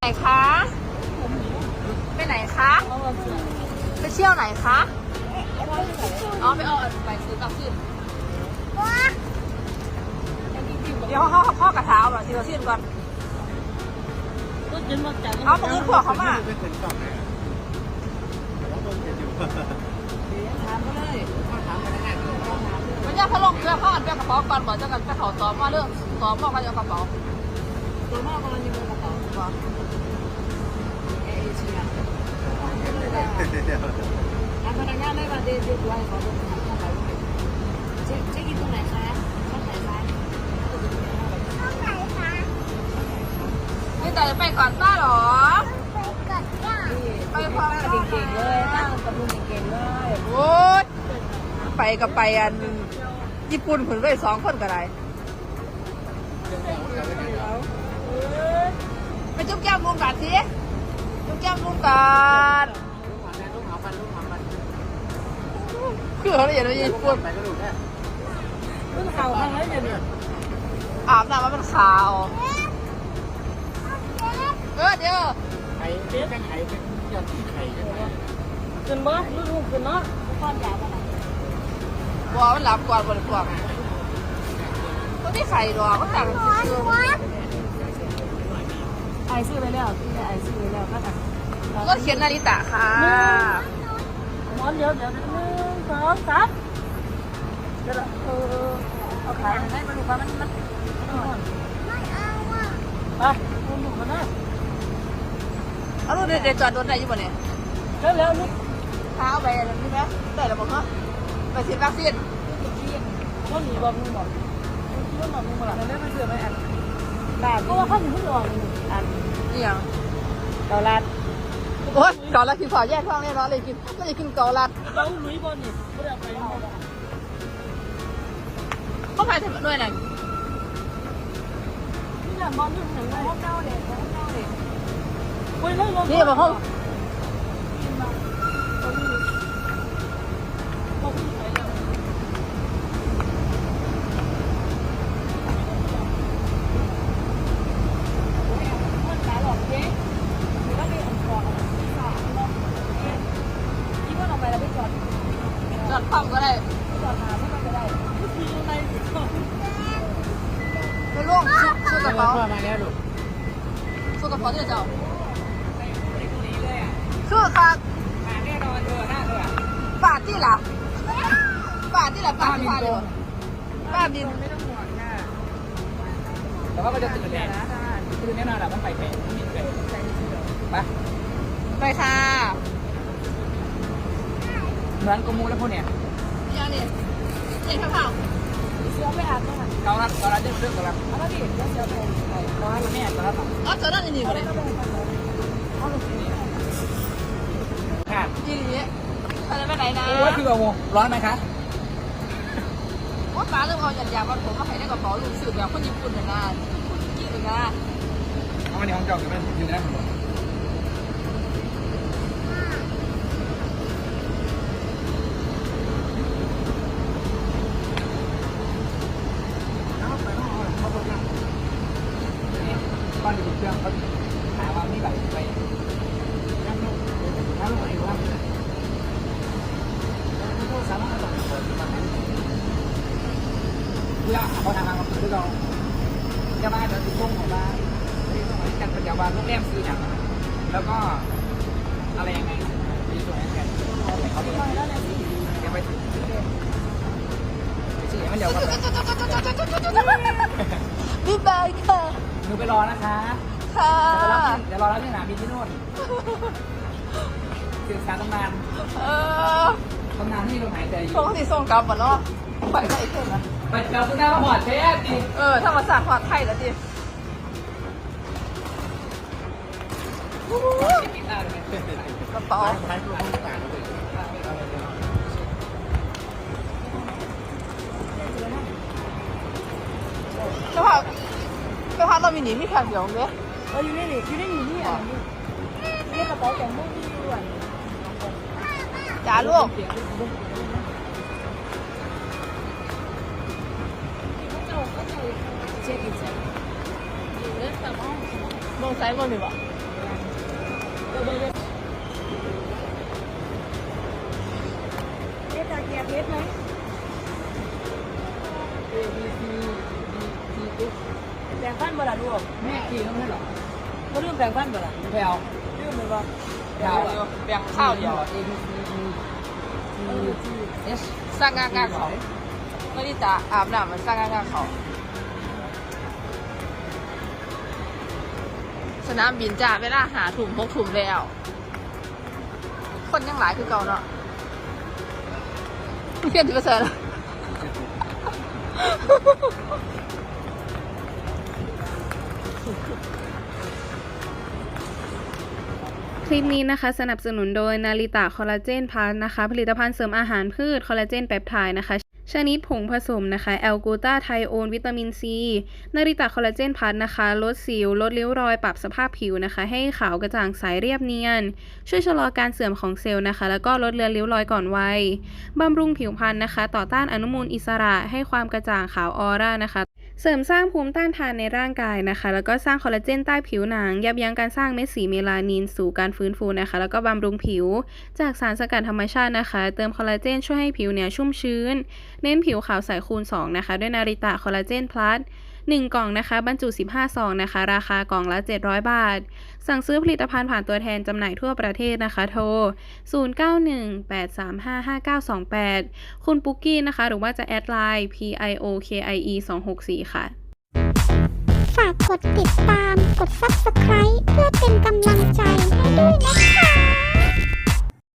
ไหนคะ ไปไหนคะ ไปเที่ยวไหนคะอ๋อไปเอาไปซื้อกับซื้อเดี๋ยวเขาพ่อกระเท้าแบบทีละสิ้นก่อนเอาตรงนี้พวกเขามาไม่ถึงกล่องนะแต่ว่าต้องเก็บอยู่มันยากพะลงเพื่อพ่อกันเพื่อกระเป๋าก่อนก่อนจะกันกระเป๋าซ้อมมาเรื่องซ้อมพ่อกันจะกระเป๋าซ้อมพ่อกันจะกระเป๋าก่อนเดี๋ย วพนักงานได้มาเดินดูด้วยขอดูหน่อยเข้าไปเช็คเช็คอินตรงไหนคะช่องไหนคะนี่แต่จะไปก่อนป้าหรอ ไปพร้อมป้าเก่งๆเลยตั้งกระพุ้งเก่งๆเลยโอ้ยไปกับไปอันญี่ปุ่นผลเลยสองคนก็ได้ไปจุ๊บแก้มลุงกันสิ จุ๊บแก้มลุงกันคือเขาเรียนว่าญี่ปุ่นไปก็ดูแค่รุ่นขาข้างนั้นอยู่เนี่ยอาบน้ำมาเป็นขาวเออเดี๋ยวไข่เป็นไข่เป็นยอดไข่กันนะขึ้นบ่รุ่นลูกขึ้นเนาะก้อนใหญ่ขนาบมันหลับก่อนบริกรก็ไม่ไข่หรอก็ต่างกันซื้อ ไอซื้อไปแล้วที่ไอซื้อไปแล้วก็ตัดก็เขียนนาริตะค่ะม้อนเดี๋ยวเดี๋ยวหนึ่งสองสามเดี๋ยวเออเอาขายให้มาดูว่ามันมันไปคุณหนุ่มมานะเอาลูกเดี๋ยวจอดโดนได้อยู่บ่เนี่ยเร็วเร็วลูกเท้าไปอะไรนี่ไหมได้แล้วบอกเหรอไปฉีดวัคซีนก็หนีบอกมึงบอกก็บอกมึงบอกแล้วไม่เชื่อไหมอัน ได้ก็ว่าเขาอยู่ข้างนอกอันนี่ยังเกาลัดโอ๊ยเกาลัดกินขอแยกท้องแน่นอนเลยกินก็จะกินเกาลัดเราหลุยบอลนี่ไม่ได้ไปเอาเขาไปทำด้วยไหนนี่แหละบอลนี่ถึงเลยเก้าเด็กเก้าเด็กเว้ยเลยนี่บอกเขา ชุดกระเป๋าที่เจ้าคือค่ะแน่นอนเลยน่าเลยปาดที่ล่ะปาดที่ล่ะปาดที่พาเดียวปาดบินไม่ต้องห่วงค่ะแต่ว่ามันจะตื่นแน่ตื่นแน่นอนแหละมันไปไปมิดไปไปไปค่ะเหมือนกมูแล้วพวกเนี้ยยังนี่เจ๊ข้าวเสื้อไม่อาบต้องหันเราละเราละเรื่องเรื่องกันละเอาละดิเสื้อเสื้อไปไปร้อยแม่เราละอ๋อเจอนั่น นี่ก็ได้ค่ะยี่นี้อะไรไปไหนนะโอ้ยคือโมร้อนไหมคะว่าป้าเริ่มเอาหยันยางมาผมมาให้ในกระเป๋าลูกสืบแบบคนญี่ปุ่นเลยนะยี่เลยนะเอามาในห้องเจ้าอยู่ไหมอยู่นะผม ติดตรงของบ้านที่ต้องให้กันปัญญาวันโรงแรมซื้ออย่างแล้วก็อะไรยังไงมีส่วนให้กันเขาไปยังไปถึงไปซื้อมันเดี๋ยวก็บ๊ายบายค่ะหนูไปรอนะคะค่ะเดี๋ยวรอรับที่สนามบินที่โน่นสื่อสารตำนานเออตำนานที่ลมหายใจอยู่ส่งที่ส่งกลับหมาเนาะไปไหนเพิ่มนะ ปเจอคุณแม่าหอดแท้ดิเออธรมาสตร์ปอดภัยแล้วดิกระป๋าเฉพาะเฉพาะเรามีหนีมีแผ่นเดียวเลยเอออยู่ในนี่อยู่ในนี่นี่อะนี่กระเป๋าแต่งมุ้งที่ด้วยจ้าลูก มองซ้ายมองหนึ่งวะเพชรตาเกียร์เพชรไหม A B C D T F แบ่งฟันบ่ล่ะลูกแม่กี่ต้องให้หรอบ่ลืมแบ่งฟันบ่ล่ะแพลวลืมเลยบ่แพลวแบ่งข้าวเดียว A B C D T H สร้างงานงานเขาไม่ได้จะอาบน้ำมันสร้างงานงานเขา สนามบินจ้าเวลาหาถุ่มพกถุ่มแล้ว คนยังหลายคือเก่าเนาะเพี้ยนที่ประเสริฐคลิปนี้นะคะสนับสนุนโดยนาริตะคอลลาเจนพาร์นะคะ ผลิตภัณฑ์เสริมอาหารพืชคอลลาเจนแปปไทด์นะคะ ชนิดผงผสมนะคะแอลกูตาไทโอนวิตามินซีนาริตาคอลลาเจนพัทนะคะ ลดสิว ลดริ้วรอย ปรับสภาพผิวนะคะ ให้ขาวกระจ่างใสเรียบเนียน ช่วยชะลอการเสื่อมของเซลล์นะคะ แล้วก็ลดเลือนริ้วรอยก่อนวัยบำรุงผิวพรรณนะคะ ต่อต้านอนุมูลอิสระ ให้ความกระจ่างขาวออร่านะคะ เสริมสร้างภูมิต้านทานในร่างกายนะคะ แล้วก็สร้างคอลลาเจนใต้ผิวหนัง ยับยั้งการสร้างเม็ดสีเมลานินสู่การฟื้นฟูนะคะ แล้วก็บำรุงผิว จากสารสกัดธรรมชาตินะคะ เติมคอลลาเจนช่วยให้ผิวเนี่ยชุ่มชื้น เน้นผิวขาวใสคูณ 2 นะคะ ด้วยนาริตะคอลลาเจนพลัส 1 กล่องนะคะ บรรจุ 15 ซองนะคะ ราคากล่องละ 700 บาท สั่งซื้อผลิตภัณฑ์ผ่านตัวแทนจำหน่ายทั่วประเทศนะคะ โทร 0918355928 คุณปุ๊กกี้นะคะ หรือว่าจะแอดไลน์ PIOKIE 264 ค่ะ ฝากกดติดตาม กด subscribe เพื่อเป็นกำลังใจให้ด้วยนะคะ